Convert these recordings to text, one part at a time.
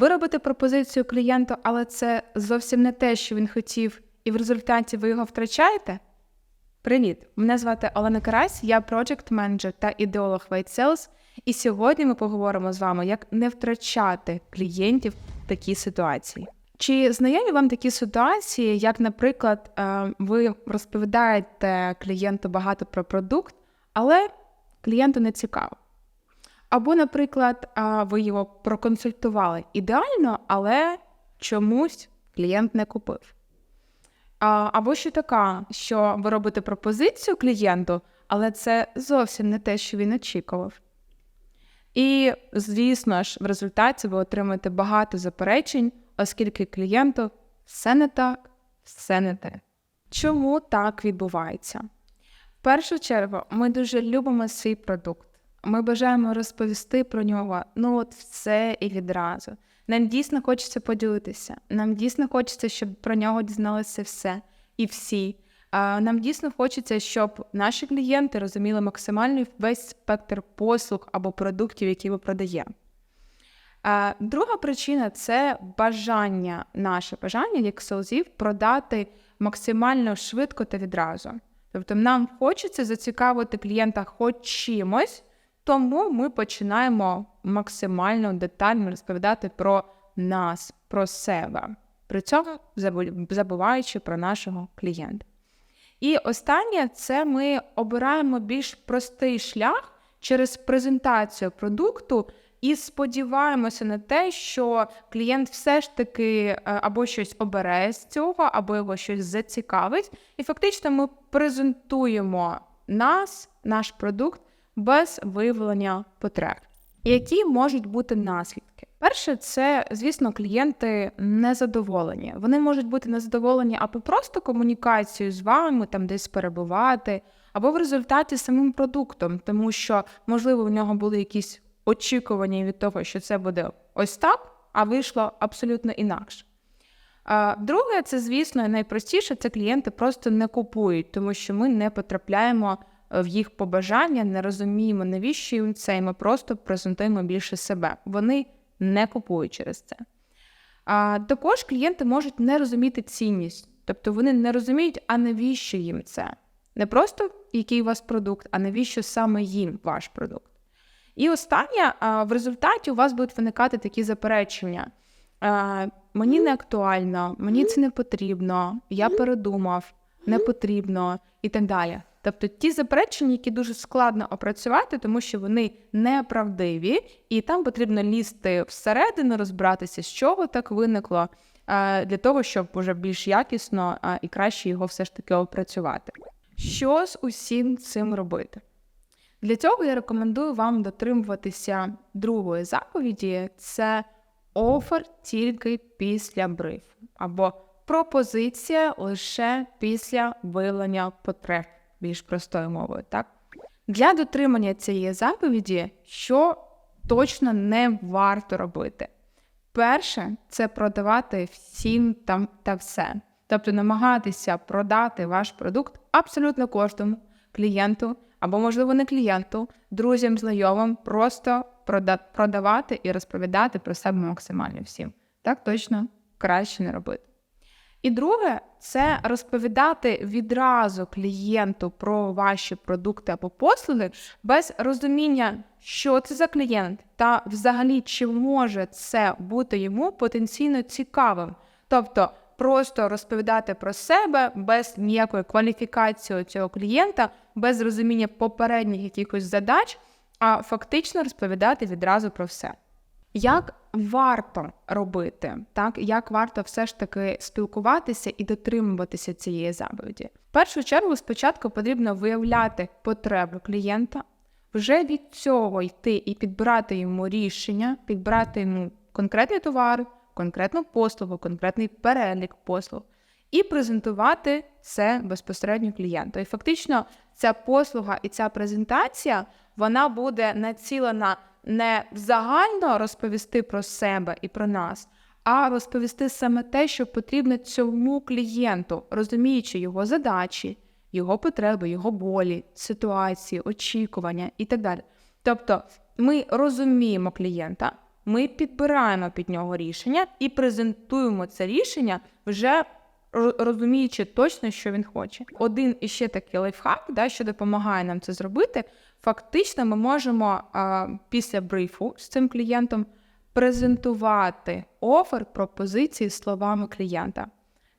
Ви робите пропозицію клієнту, але це зовсім не те, що він хотів, і в результаті ви його втрачаєте? Привіт! Мене звати Олена Карась, я проджект менеджер та ідеолог White Sales, і сьогодні ми поговоримо з вами, як не втрачати клієнтів в такій ситуації. Чи знайомі вам такі ситуації, як, наприклад, е, ви розповідаєте клієнту багато про продукт, але клієнту не цікаво? Або, наприклад, ви його проконсультували ідеально, але чомусь клієнт не купив. Або ще така, що ви робите пропозицію клієнту, але це зовсім не те, що він очікував. І, звісно ж, в результаті ви отримаєте багато заперечень, оскільки клієнту все не так, все не те. Чому так відбувається? В першу чергу, ми дуже любимо свій продукт. Ми бажаємо розповісти про нього ну от все і відразу. Нам дійсно хочеться поділитися. Нам дійсно хочеться, щоб про нього дізналися все і всі. Нам дійсно хочеться, щоб наші клієнти розуміли максимально весь спектр послуг або продуктів, які ми продаємо. Друга причина це бажання, наше бажання як селзів продати максимально швидко та відразу. Тобто нам хочеться зацікавити клієнта хоч чимось. Тому ми починаємо максимально детально розповідати про нас, про себе, при цьому забуваючи про нашого клієнта. І останнє це ми обираємо більш простий шлях через презентацію продукту і сподіваємося на те, що клієнт все ж таки е, або щось обере з цього, або його щось зацікавить. І фактично ми презентуємо нас, наш продукт без виявлення потреб. Які можуть бути наслідки? Перше, це, звісно, клієнти незадоволені. Вони можуть бути незадоволені або просто комунікацією з вами, там десь перебувати, або в результаті самим продуктом, тому що, можливо, в нього були якісь очікування від того, що це буде ось так, а вийшло абсолютно інакше. Друге, це, звісно, найпростіше це клієнти просто не купують, тому що ми не потрапляємо в їх побажання, не розуміємо, навіщо їм це, і ми просто презентуємо більше себе. Вони не купують через це. А також клієнти можуть не розуміти цінність, тобто вони не розуміють, а навіщо їм це. Не просто який у вас продукт, а навіщо саме їм ваш продукт. І останнє, в результаті у вас будуть виникати такі заперечення. Мені не актуально, мені це не потрібно, я передумав, не потрібно і так далі. Тобто ті заперечення, які дуже складно опрацювати, тому що вони неправдиві, і там потрібно лізти всередину, розбиратися, з чого так виникло, для того, щоб вже більш якісно і краще його все ж таки опрацювати. Що з усім цим робити? Для цього я рекомендую вам дотримуватися другої заповіді: це офер тільки після брифу, або пропозиція лише після виявлення потреб більш простою мовою. Так? Для дотримання цієї заповіді, що точно не варто робити. Перше, це продавати всім там та все. Тобто намагатися продати ваш продукт абсолютно кожному клієнту, або, можливо, не клієнту, друзям, знайомим, просто продавати і розповідати про себе максимально всім. Так точно краще не робити. І друге, це розповідати відразу клієнту про ваші продукти або послуги без розуміння, що це за клієнт, та взагалі чи може це бути йому потенційно цікавим. Тобто просто розповідати про себе без ніякої кваліфікації цього клієнта, без розуміння попередніх якихось задач, а фактично розповідати відразу про все. Як варто робити, так як варто все ж таки спілкуватися і дотримуватися цієї заповіді? В першу чергу, спочатку потрібно виявляти потреби клієнта, вже від цього йти і підбирати йому рішення, підбирати йому конкретний товар, конкретну послугу, конкретний перелік послуг. І презентувати це безпосередньо клієнту. І фактично ця послуга і ця презентація вона буде націлена не загально розповісти про себе і про нас, а розповісти саме те, що потрібно цьому клієнту, розуміючи його задачі, його потреби, його болі, ситуації, очікування і так далі. Тобто ми розуміємо клієнта, ми підбираємо під нього рішення і презентуємо це рішення вже розуміючи точно, що він хоче. Один іще такий лайфхак, да, що допомагає нам це зробити. Фактично, ми можемо а, після брифу з цим клієнтом презентувати офер пропозиції словами клієнта.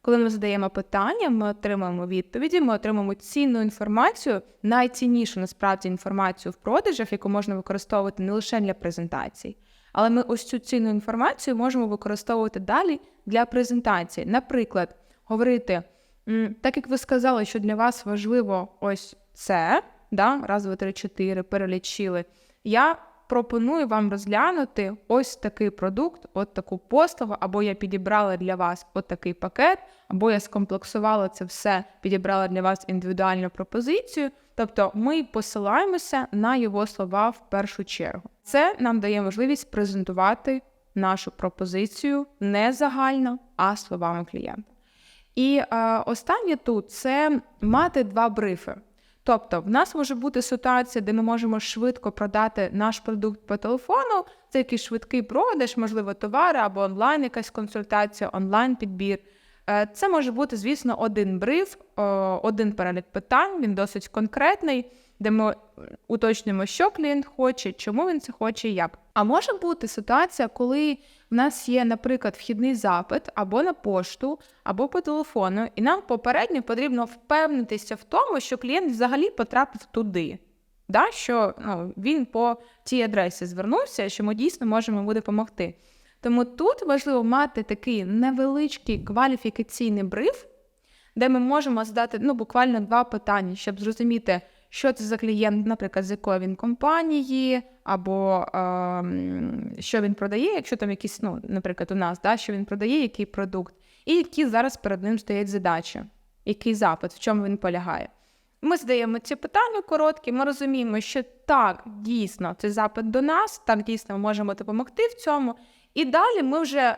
Коли ми задаємо питання, ми отримуємо відповіді, ми отримуємо цінну інформацію, найціннішу насправді інформацію в продажах, яку можна використовувати не лише для презентацій, але ми ось цю цінну інформацію можемо використовувати далі для презентації. Наприклад, говорити, так як ви сказали, що для вас важливо ось це, да, раз, два, три, чотири, перелічили. Я пропоную вам розглянути ось такий продукт, от таку послугу, або я підібрала для вас от такий пакет, або я скомплексувала це все, підібрала для вас індивідуальну пропозицію. Тобто ми посилаємося на його слова в першу чергу. Це нам дає можливість презентувати нашу пропозицію не загально, а словами клієнта. І е, останнє тут це мати два брифи. Тобто, в нас може бути ситуація, де ми можемо швидко продати наш продукт по телефону. Це якийсь швидкий продаж, можливо, товари або онлайн, якась консультація, онлайн підбір. Е, Це може бути, звісно, один бриф, один перелік питань. Він досить конкретний, де ми уточнюємо, що клієнт хоче, чому він це хоче, і як. А може бути ситуація, коли в нас є, наприклад, вхідний запит або на пошту, або по телефону, і нам попередньо потрібно впевнитися в тому, що клієнт взагалі потрапив туди. Да, що ну, він по тій адресі звернувся, що ми дійсно можемо йому допомогти. Тому тут важливо мати такий невеличкий кваліфікаційний бриф, де ми можемо задати ну, буквально два питання, щоб зрозуміти, що це за клієнт, наприклад, з якої він компанії, або ем, що він продає, якщо там якісь, ну, наприклад, у нас, да, що він продає, який продукт, і які зараз перед ним стоять задачі, який запит, в чому він полягає. Ми задаємо ці питання короткі, ми розуміємо, що так, дійсно, це запит до нас, так дійсно ми можемо допомогти в цьому. І далі ми вже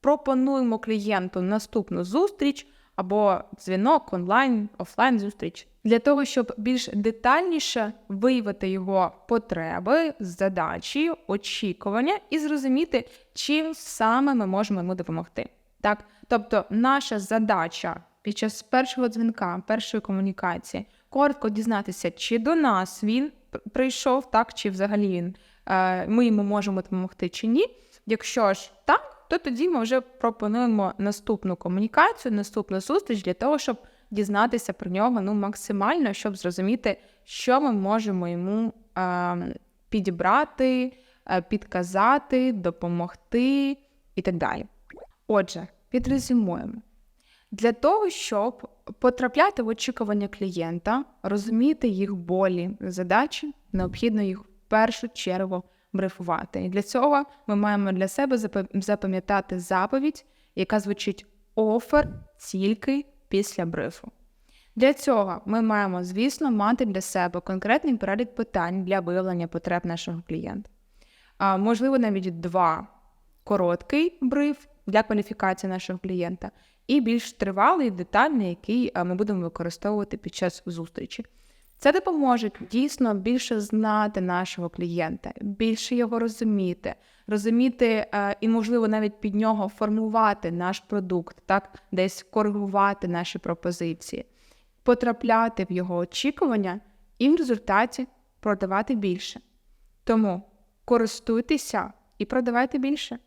пропонуємо клієнту наступну зустріч або дзвінок, онлайн, офлайн зустріч для того, щоб більш детальніше виявити його потреби, задачі, очікування і зрозуміти, чим саме ми можемо йому допомогти. Так, тобто, наша задача під час першого дзвінка, першої комунікації, коротко дізнатися, чи до нас він пр- прийшов, так, чи взагалі він е, ми йому можемо допомогти чи ні. Якщо ж так, то тоді ми вже пропонуємо наступну комунікацію, наступну зустріч для того, щоб дізнатися про нього ну, максимально, щоб зрозуміти, що ми можемо йому е, підібрати, е, підказати, допомогти і так далі. Отже, підрезюмуємо. Для того, щоб потрапляти в очікування клієнта, розуміти їх болі, задачі, необхідно їх в першу чергу брифувати. І для цього ми маємо для себе запам'ятати заповідь, яка звучить офер тільки після брифу. Для цього ми маємо, звісно, мати для себе конкретний перелік питань для виявлення потреб нашого клієнта. А, можливо, навіть два короткий бриф для кваліфікації нашого клієнта, і більш тривалий, детальний, який ми будемо використовувати під час зустрічі. Це допоможе дійсно більше знати нашого клієнта, більше його розуміти, розуміти е, і, можливо, навіть під нього формувати наш продукт, так, десь коригувати наші пропозиції, потрапляти в його очікування і в результаті продавати більше. Тому користуйтеся і продавайте більше.